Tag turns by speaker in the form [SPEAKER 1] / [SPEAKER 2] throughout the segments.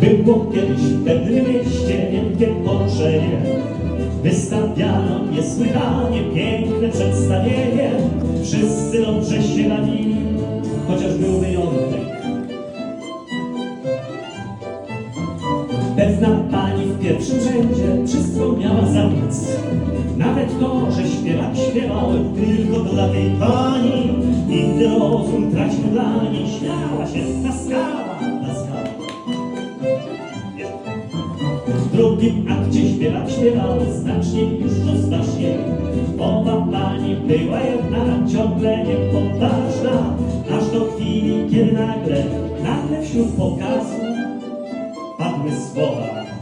[SPEAKER 1] Było kiedyś w pewnym mieście wielkie poruszenie. Wystawiano niesłychanie piękne przedstawienie. Wszyscy dobrze się bawili, chociaż był wyjątek. Pewna pani w pierwszym rzędzie wszystko miała za nic. Nawet to, że śpiewak śpiewał tylko dla tej pani. Nigdy rozum tracił dla niej, śmiała się, laskała, laskała. Drugim akcie śpiewak śpiewał znacznie już rozważniej. Owa pani była jednak ciągle niepoważna, aż do chwili, kiedy nagle, nagle wśród pokazu padły słowa.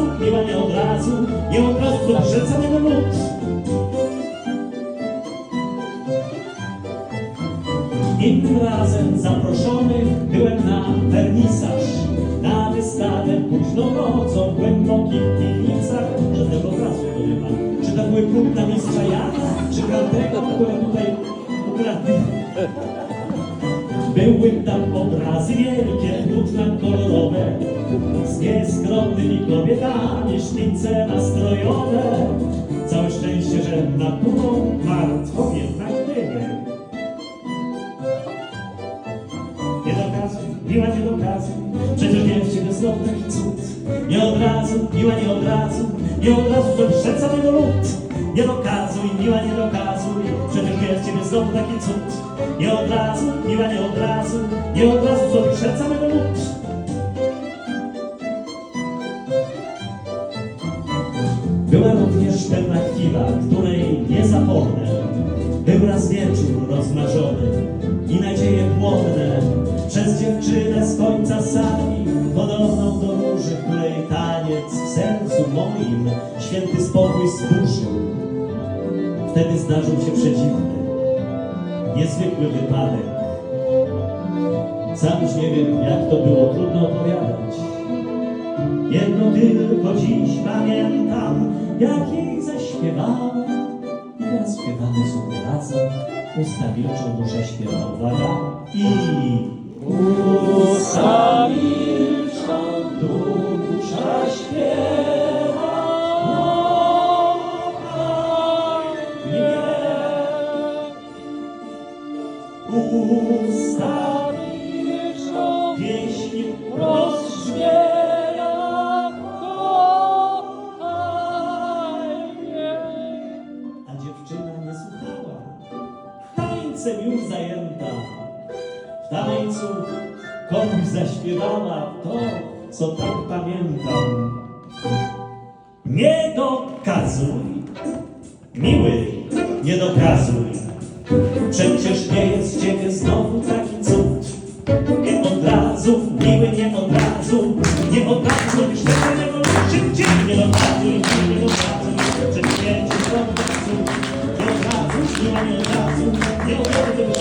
[SPEAKER 1] Razu, miła nie od razu, nie od razu już samego lud. Innym razem zaproszony byłem na wernisaż, na wystawę późną nocą w głębokich piwnicach. Żadnego obrazu to nie ma. Czy to były płótna mistrza Jana, czy Kardego, które tutaj ukradli? Były tam obrazy wielkie, płótna kolorowe, z nieskromnymi kobietami, szpice nastrojowe. Całe szczęście, że naturą martwą jednak były. Nie dokazuj, miła nie dokazuj, przecież jest ciebie znowu taki cud. Nie od razu, miła nie od razu, nie od razu to przed samego lud. Nie dokazuj, miła nie dokazuj, przecież jest ciebie znowu taki cud. Nie od razu, miła nie od razu, nie od razu to przed samego lud. Była również pewna chwila, której nie zapomnę. Był raz wieczór rozmarzony i nadzieje płonne przez dziewczynę z końca sali, podobną do róży, której taniec moim święty spokój zburzył. Wtedy zdarzył się przedziwny, niezwykły wypadek. Sam już nie wiem, jak to było, trudno opowiadać. Jedno tylko dziś pamiętam, jak jej zaśpiewałem. I teraz śpiewamy sobie razem. Usta milczą, dusza śpiewa, uwaga. I usta Tańcem już zajęta. W tańcu komuś zaśpiewała to, co tak pamiętam. Nie dokazuj, miły, nie dokazuj. Przecież nie jest ciebie znowu taki cud. Nie od razu, miły, nie od razu, nie od razu, myślę, że nie szybciej. Nie dokazuj, miły, nie dokazuj, przecież nie jest znowu od razu, nie od razu, nie od razu, Thank you.